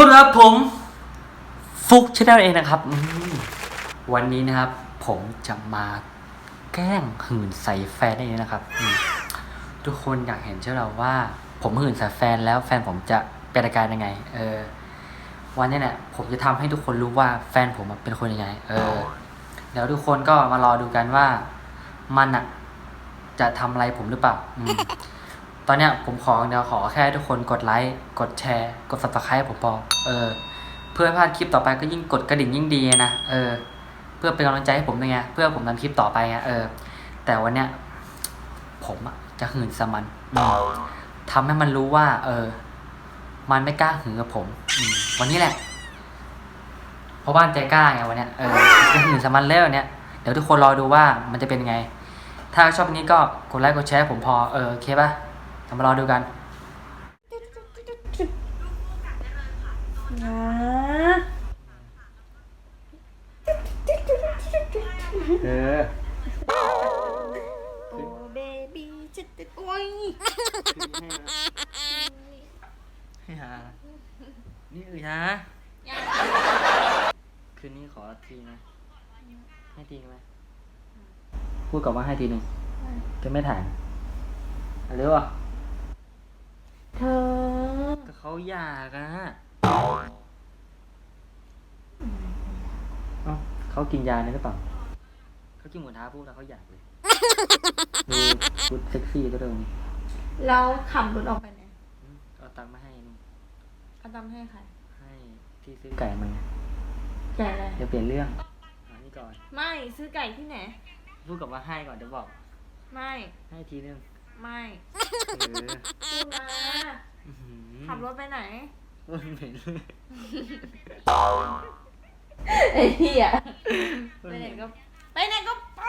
วัสดีครับผมฟุกชแนลเองนะครับวันนี้นะครับ ผมจะมาแกล้งหื่นใส่แฟนได้เลยนะครับทุกคนอยากเห็นใช่ไหมว่า ผมหื่นใส่แฟนแล้วแฟนผมจะเป็นอาการยังไง เออ วันนี้เนี่ยผมจะทำให้ทุกคนรู้ว่าแฟนผมเป็นคนยังไง เออเดี๋ยวทุกคนก็มารอดูกันว่า มันอะจะทำอะไรผมหรือเปล่า อืมตอนเนี้ยผมขอเดียวขอแค่ทุกคนกดไลค์ กดแชร์ กด subscribe ผมพอเออ เพื่อไม่พลาดคลิปต่อไปก็ยิ่งกดกระดิ่งยิ่งดีนะ เออ เพื่อเป็นกำลังใจให้ผมด้วยไง เพื่อผมทำคลิปต่อไปไง เออ แต่วันเนี้ยผมอะจะหื่นสมันทำให้มันรู้ว่า เออ มันไม่กล้าหื่นกับผม วันนี้แหละเพราะบ้านใจกล้าไงวันเนี้ย เออจะหื่นสมันแล้ววันเนี้ย เดี๋ยวทุกคนรอดูว่ามันจะเป็นไง ถ้าชอบนนี้ก็กดไลค์กดแชร์ผมพอ เออโอเคป่ะ เรามารอดูกันนะเออโอ้เบบี้จะติดโอ้ยให้หานี่อือฮะคืนนี้ขอทีนะ ให้ทีไหมพูดกับว่าให้ทีหนึ่งจะไม่ถ่ายอะไรวะเธอก็ เขาอยากอะเอ้าเขากินยาเนี่ยหรือเปล่าเขากินหมูท้าพูดแล้วเขาอยากเลย ดูพูดเซ็กซี่ตัวเดิมเราขับรถออกไปไหนอืมเอาตังค์มาให้นู่นเอาตำให้ใครให้ที่ซื้อไก่มาไงไก่อะไรเดี๋ยวเปลี่ยนเรื่องอันนี้ก่อน ไม่ซื้อไก่ที่ไหน พูดกับว่าให้ก่อนเดี๋ยวบอก ไม่ให้ทีนึงไม่เออพูดมา อื้อหือ ขับรถไปไหนโอ้ยเหม็นเลยไอ้เหี้ยไปไหนก็ไปไหนก็ไป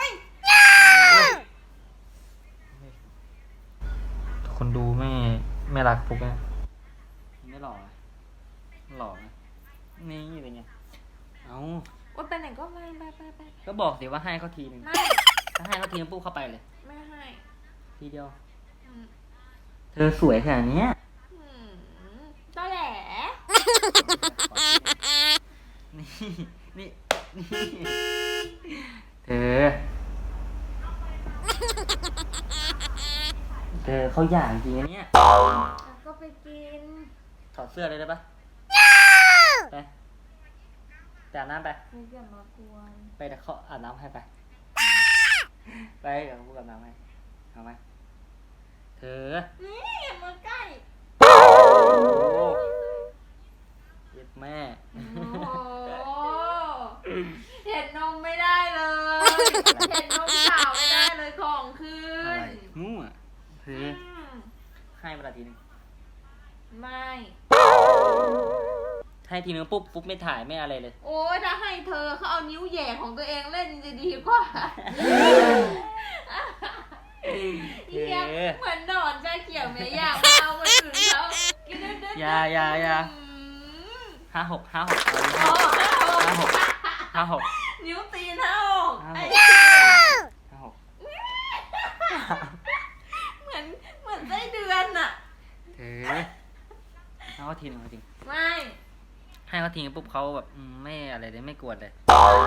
คนดูไม่ไม่รักฟุกนะไม่หล่อนะหล่อนะนี่เป็นไงเอาว่าไปไหนก็ไปไปไปไปก็บอกสิว่าให้เขาทีนึงไม่ถ้าให้เขาทีนึงปุ๊บเข้าไปเลย ไม่ให้ ทีเดียว อืม เธอสวยขนาดเนี้ย อืมตอแหล นี่นี่นี่เธอ เธอเขาอยากจริงนะเนี่ยแล้วก็ไปกิน ถอดเสื้อเลยได้ปะไปไปอาบน้ำไป ไม่อย่ามากวนไปเดี๋ยวเขาอาบน้ำให้ไป ไปเดี๋ยวพูดอาบน้ำให้เอาไหมเธอ นี่อย่ามาใกล้ โอ้เย็ดแม่ โอ้โหเห็นนมไม่ได้เลย เห็นนมขาวไม่ได้เลยของคื อะไร น มั่ว เธออืมให้เวลาทีนึงไม่ ให้ทีนึงปุ๊บปุ๊บไม่ถ่ายไม่อะไรเลย โอ้ยถ้าให้เธอเขาเอานิ้วแหย่ของตัวเองเล่นจะดีกว่าเฮียเหมือนหนอนชาเขียวเมย่ามาเอาคนอื่นเขากินเด็ดๆอย่าอย่าอย่า อืมห้าหกห้าหกเอาเลยโอ้โหห้าหกห้าหกนิ้วตีนเท่าห้าหกไอ้ห้าหก เหมือนเหมือนไส้เดือนอะ เธอ ให้เขาทีนึงเอาจริงไม่ให้เขาทีนึงปุ๊บเขาแบบอืมไม่อะไรเลยไม่กวนเลย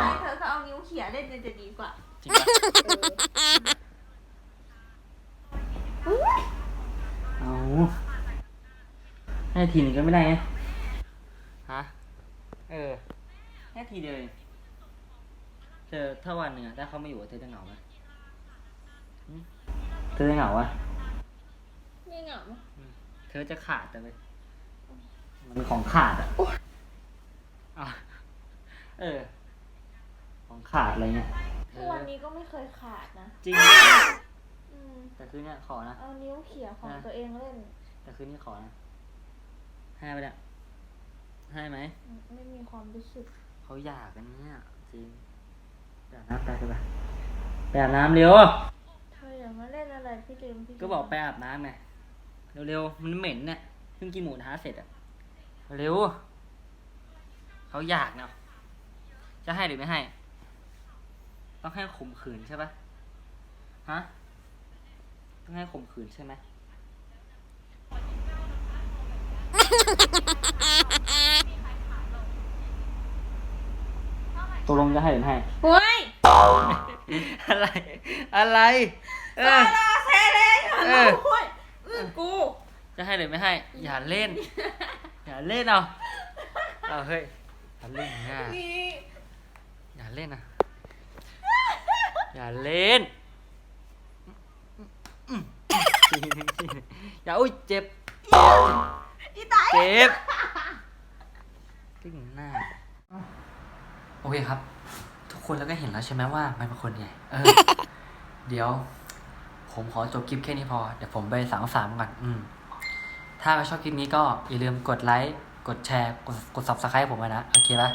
ให้เธอเขาเอานิ้วเขี่ยเล่นจะดีกว่าจริงปะเอาให้ทีนึงก็ไม่ได้ไงฮะเออแค่ทีเดียวเองเธอถ้าวันหนึ่งอะถ้าเขาไม่อยู่อะเธอจะเหงาไหมหึเธอจะเหงาอะไม่เหงาเธอจะขาดแต่ไป มันของขาดอะอะเออ ของขาดอะไรเงี้ยเธทุกอวันนี้ก็ไม่เคยขาดนะจริง อืมแต่คืนเนี้ยขอนะ เอานิ้วเขี่ยของนะตัวเองเล่นแต่คืนนี้ขอนะ ให้ไปเนี่ยให้ไหมไม่มีความรู้สึก เขาอยากกันเนี่ยจริงไปอาบน้ำไปไปไปไปอาบน้ำเร็ว เธออย่ามาเล่นอะไรพี่ลืมพี่ลืมก็บอกไปอาบน้ำไงเร็วๆ มันเหม็นเนี่ยเพิ่งกินหมูท้าเสร็จอะ เร็ว เขาอยากเนาะ จะให้หรือไม่ให้ ต้องให้ข่มขืนใช่ปะฮะ ต้องให้ข่มขืนใช่ไหมตกลงจะให้หรือไม่ให้ โอ้ยอะไร อะไร เออเซเลนอย่ายอื้อกู จะให้หรือไม่ให้ อย่าเล่น อย่าเล่นเอาเอาเฮ้ยอย่าเล่นง่านี่อย่าเล่นนะอย่าเล่นอย่าอุ้ยเจ็บอีตายเจ็บตึ้งหน้าโอเคครับ ทุกคนแล้วก็เห็นแล้วใช่ไหมว่ามันเป็นคนไงเออ เดี๋ยว ผมขอจบคลิปแค่นี้พอ เดี๋ยวผมไปสังสรรค์ก่อนอืม ถ้าชอบคลิปนี้ก็อย่าลืมกดไลค์ กดแชร์ กดกด subscribe ผมไว้นะ โอเคปะ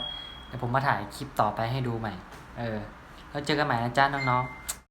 เดี๋ยวผมมาถ่ายคลิปต่อไปให้ดูใหม่ เออ แล้วเจอกันใหม่นะจ้าน้องๆ